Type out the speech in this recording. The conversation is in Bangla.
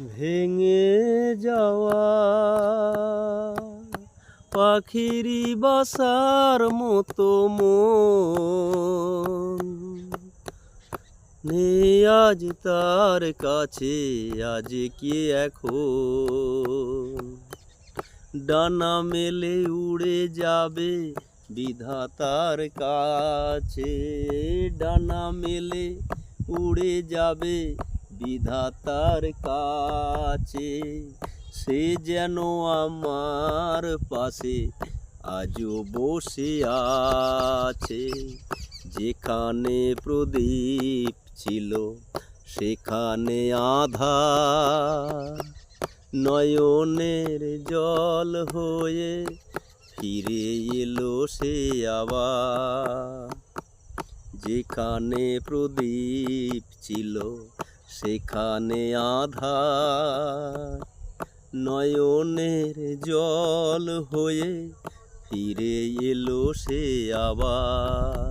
ভেঙে যাওয়া পাখিরি বাসার মতো নেই আজ তার কাছে, আজ কি এখন? ডানা মেলে উড়ে যাবে বিধাতার কাছে। ডানা মেলে উড়ে যাবে বিধাতার কাছে, সে যেন আমার পাশে আজও বসে আছে। যেখানে প্রদীপ ছিল, সেখানে আধা নয়নের জল হয়ে ফিরে এলো সে আবার। যেখানে প্রদীপ ছিল সেখানে আধার নয়নের জল হয়ে ফিরে এলো সে আবার।